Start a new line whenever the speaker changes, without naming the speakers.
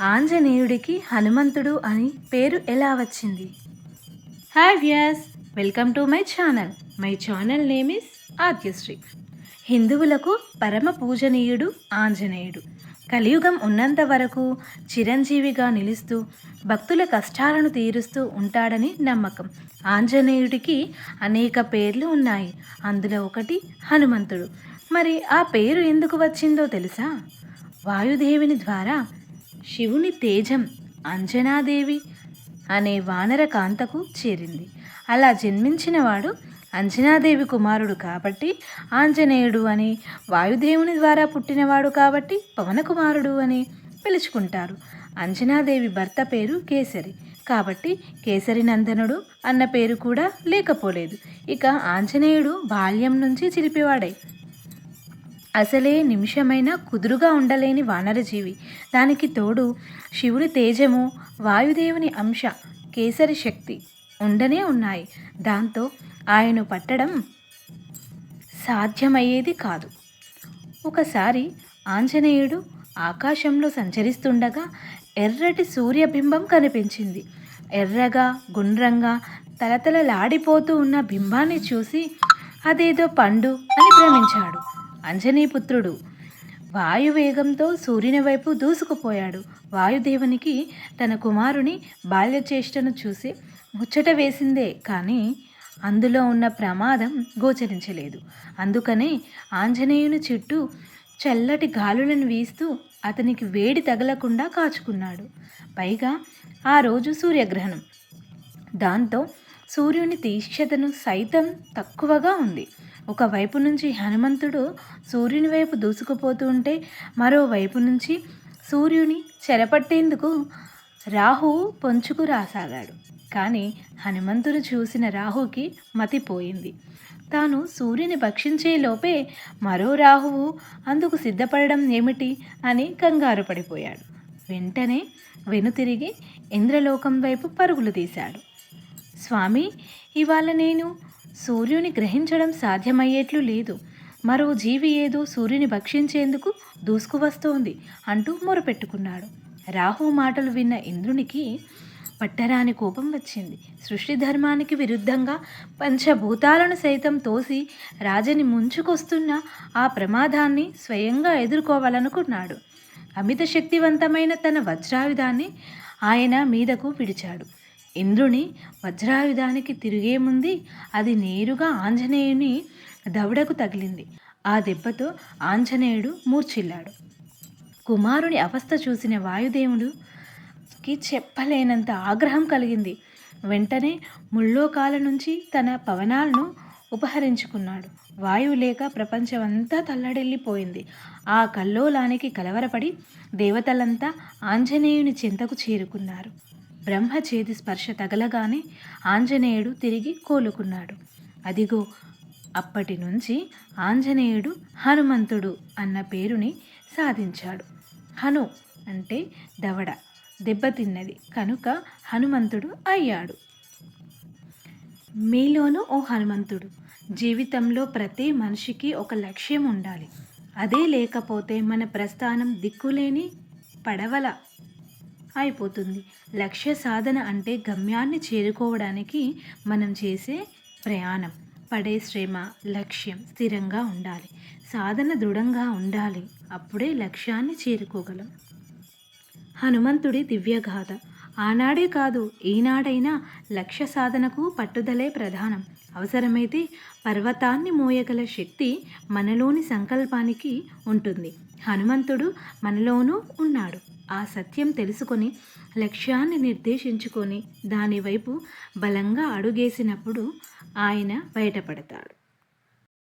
ఆంజనేయుడికి హనుమంతుడు అని పేరు ఎలా వచ్చింది? Hi Vyas welcome to my channel my channel name is Aadyashri హిందువులకు పరమ పూజనీయుడు ఆంజనేయుడు. కలియుగం ఉన్నంత వరకు చిరంజీవిగా నిలుస్తూ భక్తుల కష్టాలను తీరుస్తూ ఉంటాడని నమ్మకం. ఆంజనేయుడికి అనేక పేర్లు ఉన్నాయి. అందులో ఒకటి హనుమంతుడు. మరి ఆ పేరు ఎందుకు వచ్చిందో తెలుసా? వాయుదేవిని ద్వారా శివుని తేజం అంజనాదేవి అనే వానర కాంతకు చేరింది. అలా జన్మించినవాడు అంజనాదేవి కుమారుడు కాబట్టి ఆంజనేయుడు అని వాయుదేవుని ద్వారా పుట్టినవాడు కాబట్టి పవనకుమారుడు అని పిలుచుకుంటారు. అంజనాదేవి భర్త పేరు కేసరి. కాబట్టి కేసరి నందనుడు అన్న పేరు కూడా లేకపోలేదు. ఇక ఆంజనేయుడు బాల్యం నుంచి చిలిపివాడే అసలే నిమిషమైనా కుదురుగా ఉండలేని వానరజీవి దానికి తోడు శివుడి తేజము వాయుదేవుని అంశ కేసరి శక్తి ఉండనే ఉన్నాయి. దాంతో ఆయన పట్టడం సాధ్యమయ్యేది కాదు. ఒకసారి ఆంజనేయుడు ఆకాశంలో సంచరిస్తుండగా ఎర్రటి సూర్యబింబం కనిపించింది. ఎర్రగా గుండ్రంగా తలతలలాడిపోతూ ఉన్న బింబాన్ని చూసి అదేదో పండు అని భ్రమించాడు. అంజనీపుత్రుడు. వాయువేగంతో సూర్యుని వైపు దూసుకుపోయాడు. వాయుదేవునికి తన కుమారుని బాల్యచేష్టను చూసి ముచ్చట వేసిందే కానీ అందులో ఉన్న ప్రమాదం గోచరించలేదు. అందుకనే ఆంజనేయుని చుట్టూ చల్లటి గాలులను వీస్తూ అతనికి వేడి తగలకుండా కాచుకున్నాడు. పైగా ఆ రోజు సూర్యగ్రహణం. దాంతో సూర్యుని తీక్షతను సైతం తక్కువగా ఉంది. ఒకవైపు నుంచి హనుమంతుడు సూర్యుని వైపు దూసుకుపోతూ ఉంటే మరోవైపు నుంచి సూర్యుని చెరపట్టేందుకు రాహు పొంచుకు రాసాగాడు. కానీ హనుమంతుడు చూసిన రాహుకి మతిపోయింది తాను సూర్యుని భక్షించే లోపే మరో రాహువు అందుకు సిద్ధపడడం ఏమిటి అని కంగారు పడిపోయాడు. వెంటనే వెనుతిరిగి ఇంద్రలోకం వైపు పరుగులు తీశాడు. స్వామి ఇవాళ నేను సూర్యుని గ్రహించడం సాధ్యమయ్యేట్లు లేదు. మరో జీవి ఏదో సూర్యుని భక్షించేందుకు దూసుకువస్తోంది అంటూ మొరపెట్టుకున్నాడు. రాహు మాటలు విన్న ఇంద్రునికి పట్టరాని కోపం వచ్చింది. సృష్టి ధర్మానికి విరుద్ధంగా పంచభూతాలను సైతం తోసి రాజని ముంచుకొస్తున్న ఆ ప్రమాదాన్ని స్వయంగా ఎదుర్కోవాలనుకున్నాడు. అమిత శక్తివంతమైన తన వజ్రాయుధాన్ని ఆయన మీదకు విడిచాడు. ఇంద్రుని వజ్రాయుధానికి తిరిగే ముందు అది నేరుగా ఆంజనేయుని దవడకు తగిలింది. ఆ దెబ్బతో ఆంజనేయుడు మూర్చిల్లాడు కుమారుని అవస్థ చూసిన వాయుదేవుడుకి చెప్పలేనంత ఆగ్రహం కలిగింది. వెంటనే ముల్లోకాల నుంచి తన పవనాలను ఉపహరించుకున్నాడు. వాయువు లేక ప్రపంచమంతా తల్లడిల్లిపోయింది. ఆ కల్లోలానికి కలవరపడి దేవతలంతా ఆంజనేయుని చింతకు చేరుకున్నారు. బ్రహ్మ చేతి స్పర్శ తగలగానే ఆంజనేయుడు తిరిగి కోలుకున్నాడు. అదిగో అప్పటి నుంచి ఆంజనేయుడు హనుమంతుడు అన్న పేరుని సాధించాడు. హను అంటే దవడ దెబ్బతిన్నది కనుక హనుమంతుడు అయ్యాడు. మీలోనూ ఓ హనుమంతుడు. జీవితంలో ప్రతి మనిషికి ఒక లక్ష్యం ఉండాలి. అదే లేకపోతే మన ప్రస్థానం దిక్కులేని పడవల అయిపోతుంది. లక్ష్య సాధన అంటే గమ్యాన్ని చేరుకోవడానికి మనం చేసే ప్రయాణం. పడే శ్రమ లక్ష్యం స్థిరంగా ఉండాలి. సాధన దృఢంగా ఉండాలి. అప్పుడే లక్ష్యాన్ని చేరుకోగలం. హనుమంతుడి దివ్యగాథ. ఆనాడే కాదు ఈనాడైనా లక్ష్య సాధనకు పట్టుదలే ప్రధానం. అవసరమైతే పర్వతాన్ని మోయగల శక్తి మనలోని సంకల్పానికి ఉంటుంది. హనుమంతుడు మనలోనూ ఉన్నాడు. ఆ సత్యం తెలుసుకొని లక్ష్యాన్ని నిర్దేశించుకొని దానివైపు బలంగా అడుగేసినప్పుడు ఆయన బయటపడతాడు.